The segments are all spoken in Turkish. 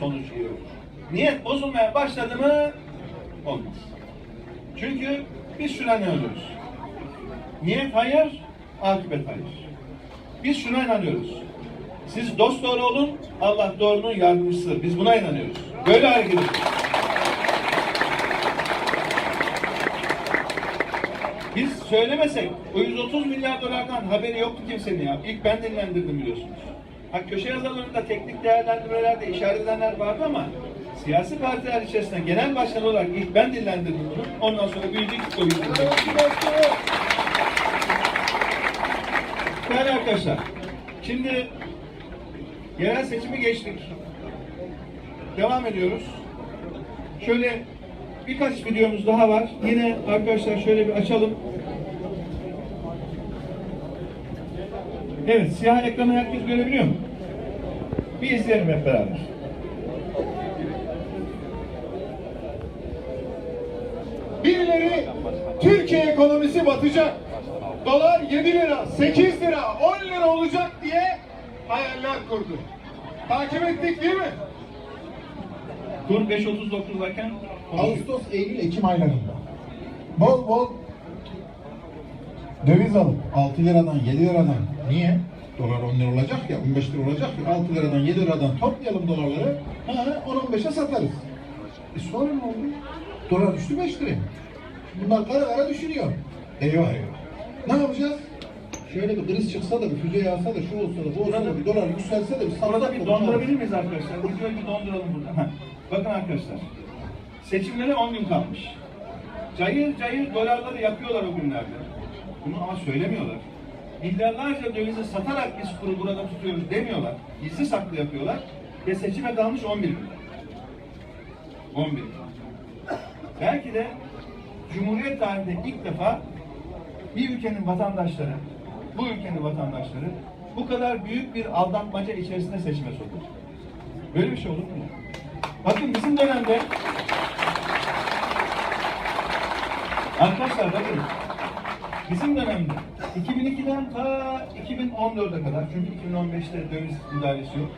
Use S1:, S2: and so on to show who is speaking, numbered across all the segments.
S1: sonuç iyi olur. Niyet bozulmaya başladı mı olmaz. Çünkü biz şuna inanıyoruz. Niyet hayır, akıbet hayır. Biz şuna inanıyoruz. Siz dost doğru olun, Allah doğrunun yardımcısıdır. Biz buna inanıyoruz. Böyle hareket ediyoruz. Biz söylemesek o 130 milyar dolardan haberi yoktu kimsenin ya. İlk ben dinlendirdim biliyorsunuz. Ha köşe yazılarında teknik değerlendirmelerde işaret edenler vardı ama siyasi partiler içerisinde genel başkan olarak ilk ben dinlendirdim bunu. Ondan sonra büyüdük o Değerli arkadaşlar, şimdi yerel seçimi geçtik. Devam ediyoruz. Şöyle birkaç videomuz daha var. Yine arkadaşlar şöyle bir açalım. Evet, siyah ekranı herkes görebiliyor mu? Bir izleyelim hep beraber.
S2: Birileri Türkiye ekonomisi batacak. Dolar 7 lira, 8 lira, 10 lira olacak diye hayaller kurdu. Takip ettik değil mi?
S1: Kur 5.39'dayken
S3: Ağustos, Eylül, Ekim aylarında bol bol döviz alıp 6 liradan 7 liradan niye? Dolar 10 lira olacak ya 15 lira olacak ya 6 liradan 7 liradan toplayalım dolarları ha 10-15'e satarız. E sonra ne oldu? Dolar düştü 5 liraya. Bunlar kara kara düşürüyor. Eyvah eyvah. Ne yapacağız? Şöyle bir kriz çıksa da bir füze yağsa da şu olsa da bu olsa da bir dolar yükselse de bir
S1: Burada bir dondurabilir miyiz arkadaşlar? Videoyu bir donduralım burada. Bakın arkadaşlar. Seçimlere 10 gün kalmış. Cayır cayır dolarları yapıyorlar o günlerde. Bunu ama söylemiyorlar. Milyarlarca dövizi satarak biz kuru burada tutuyoruz demiyorlar. Gizli saklı yapıyorlar. Ve seçime kalmış 11 gün. 11 gün. Belki de Cumhuriyet tarihinde ilk defa bir ülkenin vatandaşları, bu ülkenin vatandaşları bu kadar büyük bir aldatmaca içerisinde seçime sokulur. Böyle bir şey olur mu? Bakın bizim dönemde Arkadaşlar bakın bizim dönemde 2002'den ta 2014'e kadar çünkü 2015'te döviz müdahalesi yok.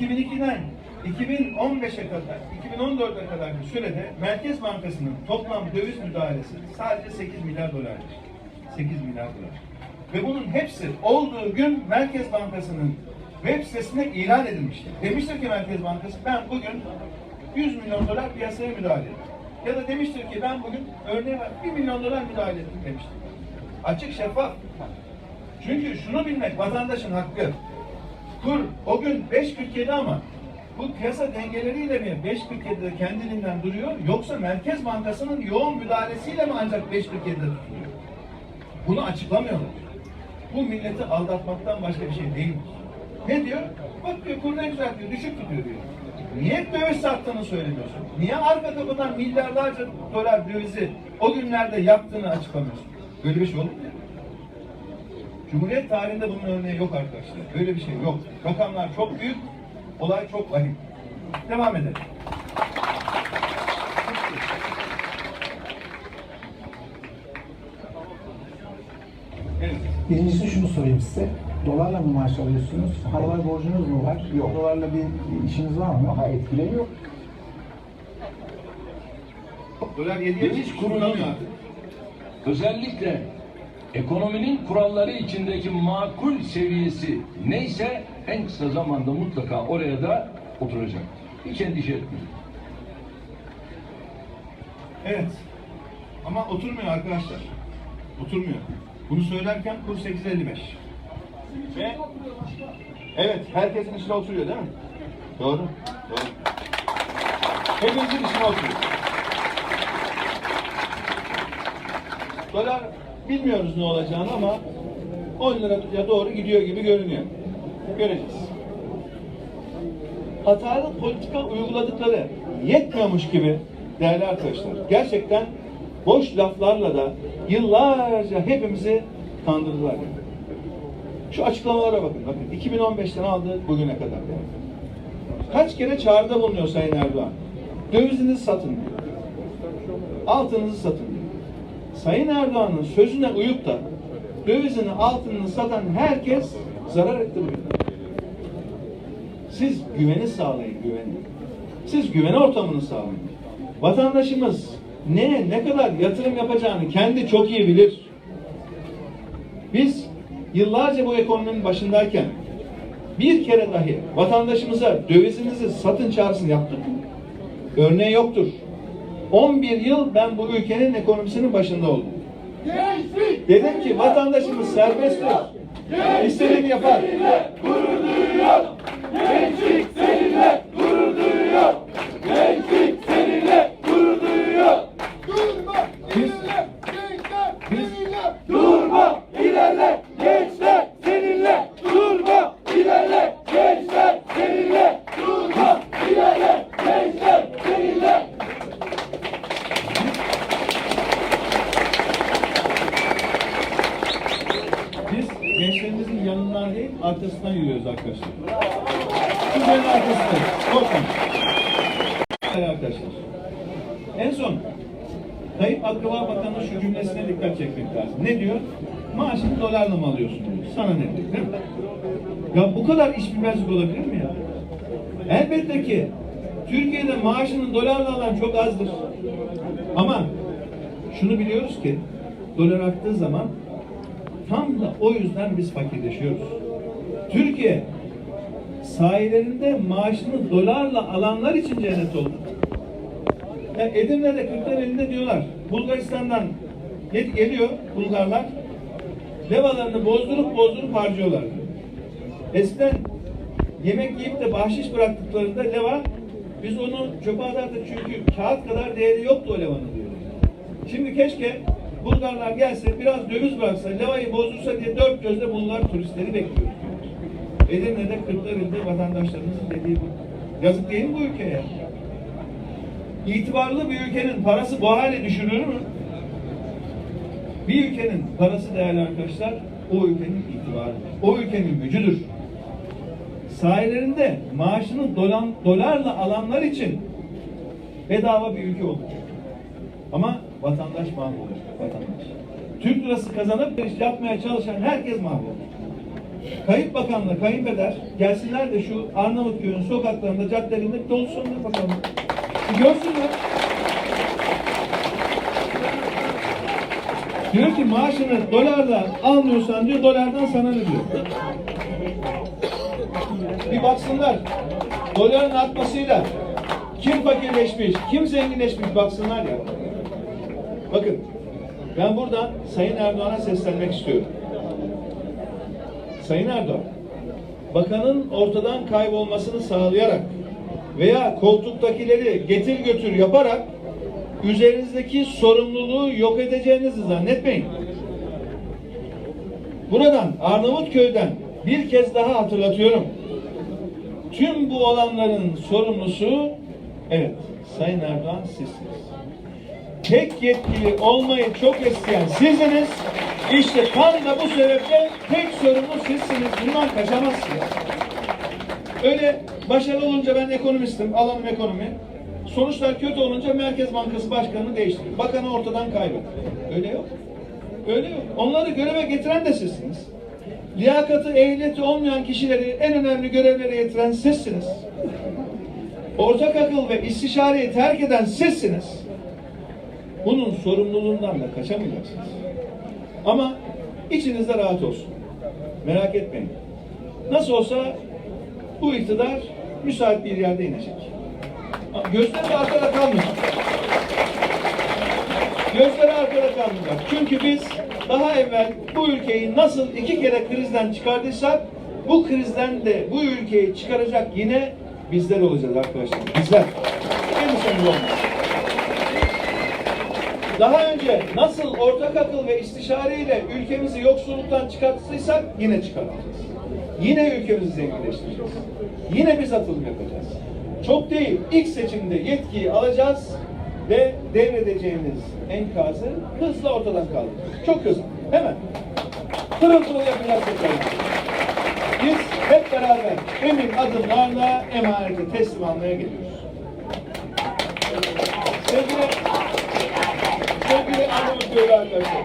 S1: 2002'den 2015'e kadar, 2014'e kadar bir sürede Merkez Bankası'nın toplam döviz müdahalesi sadece 8 milyar dolardır. 8 milyar dolar. Ve bunun hepsi olduğu gün Merkez Bankası'nın web sitesine ilan edilmiştir. Demiştir ki Merkez Bankası ben bugün 100 milyon dolar piyasaya müdahale ettim. Ya da demiştir ki ben bugün örneğin 1 milyon dolar müdahale ettim demiştir. Açık şeffaf. Çünkü şunu bilmek vatandaşın hakkı. Kur o gün 5.47 ama bu piyasa dengeleriyle mi 5.47'de kendiliğinden duruyor yoksa Merkez Bankası'nın yoğun müdahalesiyle mi ancak 5.47'de tutuluyor? Bunu açıklamıyorlar. Bu milleti aldatmaktan başka bir şey değil. Ne diyor? Bak diyor kur ne güzel diyor, düşük tutuyor diyor. Niye döviz sattığını söylemiyorsun? Niye arka kapıdan milyarlarca dolar dövizi o günlerde yaptığını açıklamıyorsun? Böyle bir şey olur mu? Cumhuriyet tarihinde bunun örneği yok arkadaşlar. Böyle bir şey yok. Rakamlar çok büyük, olay çok vahim. Devam edelim. Evet.
S4: Birincisi şunu sorayım size. Dolarla mı maaş alıyorsunuz? Dolar borcunuz mu var?
S3: Yok.
S4: Dolarla bir işiniz var mı?
S3: Daha etkileniyor.
S1: Dolar 7'ye
S5: Döviz
S1: hiç
S5: kurunun
S1: kullanmıyor artık.
S5: Özellikle ekonominin kuralları içindeki makul seviyesi neyse en kısa zamanda mutlaka oraya da oturacak. Hiç endişe etmeyin.
S1: Evet. Ama oturmuyor arkadaşlar. Oturmuyor. Bunu söylerken kur 8.55. Ve evet herkesin içine oturuyor değil mi? Doğru. Doğru. Hepimizin içine oturuyor. Dolar bilmiyoruz ne olacağını ama 10 liraya doğru gidiyor gibi görünüyor. Göreceğiz. Hatalı politika uyguladıkları yetmiyormuş gibi değerli arkadaşlar. Gerçekten boş laflarla da yıllarca hepimizi kandırdılar. Şu açıklamalara bakın. Bakın 2015'ten aldı bugüne kadar. Kaç kere çağrıda bulunuyor Sayın Erdoğan. Dövizinizi satın diyor. Altınızı satın diyor. Sayın Erdoğan'ın sözüne uyup da dövizini altınını satan herkes zarar etti bugün. Siz güveni sağlayın, güveni. Siz güven ortamını sağlayın. Vatandaşımız ne, ne kadar yatırım yapacağını kendi çok iyi bilir. Biz yıllarca bu ekonominin başındayken bir kere dahi vatandaşımıza dövizinizi satın çağrısını yaptık mı? Örneği yoktur. 11 yıl ben bu ülkenin ekonomisinin başında oldum. Dedim ki vatandaşımız serbesttir. İstediğini yapar.
S2: Durma!
S1: Biz-
S2: ilerle, gençler
S1: biz-
S2: seninle!
S1: Durma, ilerle, gençler seninle. Durma, ilerle, gençler seninle. Durma, ilerle, gençler seninle. Biz gençlerimizin yanından değil, arkasından yürüyoruz arkadaşlar. Sizlerin arkasında. Korkmayın. Değerli arkadaşlar. En son Tayyip Akraba Bakanı şu cümlesine dikkat çekmek lazım. Ne diyor? Maaşını dolarla mı alıyorsun diyor. Sana ne diyor? Ya bu kadar iş bilmezlik olabilir mi ya? Elbette ki Türkiye'de maaşını dolarla alan çok azdır. Ama şunu biliyoruz ki dolar arttığı zaman tam da o yüzden biz fakirleşiyoruz. Türkiye sahilerinde maaşını dolarla alanlar için cennet oldu. Ya Edirne'de Kırklareli'nde diyorlar. Bulgaristan'dan gel- geliyor Bulgarlar. Levalarını bozdurup bozdurup harcıyorlar. Eskiden yemek yiyip de bahşiş bıraktıklarında leva biz onu çöpe atardık çünkü kağıt kadar değeri yoktu o levanın diyor. Şimdi keşke Bulgarlar gelse biraz döviz bıraksa levayı bozdursa diye dört gözle Bulgar turistleri bekliyor. Edirne'de Kırklareli'de vatandaşlarımızın dediği bu. Yazık değil mi bu ülkeye? İtibarlı bir ülkenin parası bu hale düşürülür mü? Bir ülkenin parası değerli arkadaşlar, o ülkenin itibarı, o ülkenin gücüdür. Sahilerinde maaşını dolan, dolarla alanlar için bedava bir ülke olacak. Ama vatandaş mahvolur, vatandaş. Türk lirası kazanıp iş yapmaya çalışan herkes mahvolur. Kayıp bakanla kayınpeder gelsinler de şu Arnavutköy'ün sokaklarında, caddelerinde dolsunlar bakalım. Görsünler. Diyor ki maaşını dolarla almıyorsan diyor dolardan sana ne diyor. Bir baksınlar. Doların artmasıyla kim fakirleşmiş, kim zenginleşmiş baksınlar ya. Bakın ben buradan Sayın Erdoğan'a seslenmek istiyorum. Sayın Erdoğan, bakanın ortadan kaybolmasını sağlayarak veya koltuktakileri getir götür yaparak üzerinizdeki sorumluluğu yok edeceğinizi zannetmeyin. Buradan Arnavutköy'den bir kez daha hatırlatıyorum. Tüm bu olanların sorumlusu evet Sayın Erdoğan sizsiniz. Tek yetkili olmayı çok isteyen sizsiniz. İşte tam da bu sebeple tek sorumlu sizsiniz. Bundan kaçamazsınız. Öyle başarılı olunca ben ekonomistim, alanım ekonomi. Sonuçlar kötü olunca Merkez Bankası Başkanı'nı değiştirdim. Bakanı ortadan kaybettim. Öyle yok. Öyle yok. Onları göreve getiren de sizsiniz. Liyakatı, ehliyeti olmayan kişileri en önemli görevlere getiren sizsiniz. Ortak akıl ve istişareyi terk eden sizsiniz. Bunun sorumluluğundan da kaçamayacaksınız. Ama içinizde rahat olsun. Merak etmeyin. Nasıl olsa bu iktidar müsait bir yerde inecek. Gözleri arkada kalmayacak. Gözleri arkada kalmayacak. Çünkü biz daha evvel bu ülkeyi nasıl iki kere krizden çıkardıysak bu krizden de bu ülkeyi çıkaracak yine bizler olacağız arkadaşlar. Bizler. Endişemiz olmaz. Daha önce nasıl ortak akıl ve istişareyle ülkemizi yoksulluktan çıkarttıysak yine çıkartacağız. Yine ülkemizi zenginleştireceğiz. Yine biz atılım yapacağız. Çok değil, ilk seçimde yetkiyi alacağız ve devredeceğimiz enkazı hızla ortadan kaldıracağız. Çok hızlı, hemen. Pırıl pırıl yapacağız. Biz hep beraber emin adımlarla emanete teslim almaya geliyoruz. Sevgili, sevgili Arnavutköylü arkadaşlar.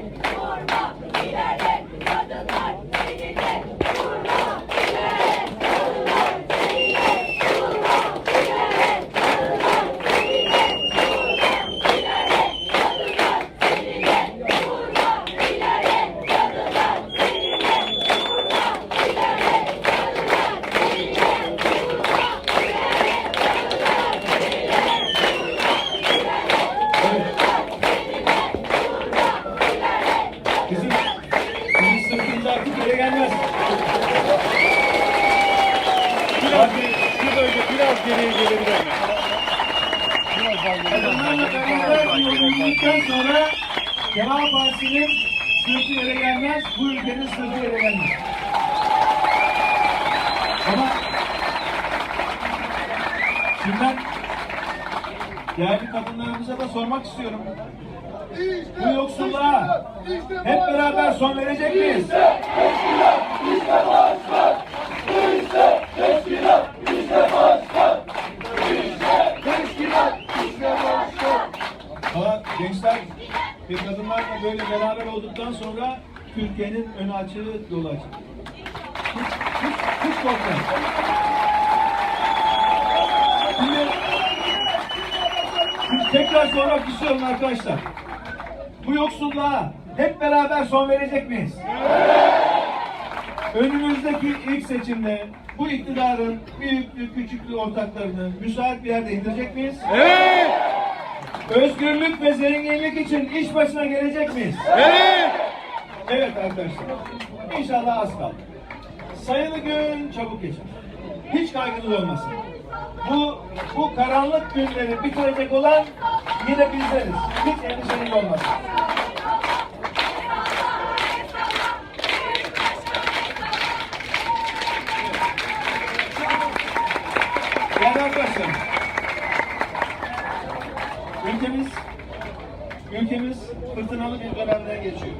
S1: Sırtı yere gelmez, bu ülkenin sırtı yere gelmez. Ama şimdi ben değerli kadınlarımıza da sormak istiyorum. Bu yoksulluğa hep beraber son verecek miyiz? Ama gençler ve kadınlar da böyle beraber olduktan sonra Türkiye'nin önü açığı dolu açık. Hiç, hiç, hiç korkmayın. Tekrar sormak istiyorum arkadaşlar. Bu yoksulluğa hep beraber son verecek miyiz? Önümüzdeki ilk seçimde bu iktidarın büyüklü küçüklü ortaklarını müsait bir yerde indirecek miyiz?
S2: Evet!
S1: Özgürlük ve zenginlik için iş başına gelecek miyiz?
S2: Evet!
S1: Evet arkadaşlar. İnşallah az kaldı. Sayılı gün çabuk geçer. Hiç kaygınız olmasın. Bu bu karanlık günleri bitirecek olan yine bizleriz. Hiç endişeniz olmasın. Yani arkadaşlar ülkemiz ülkemiz fırtınalı bir dönemden geçiyor.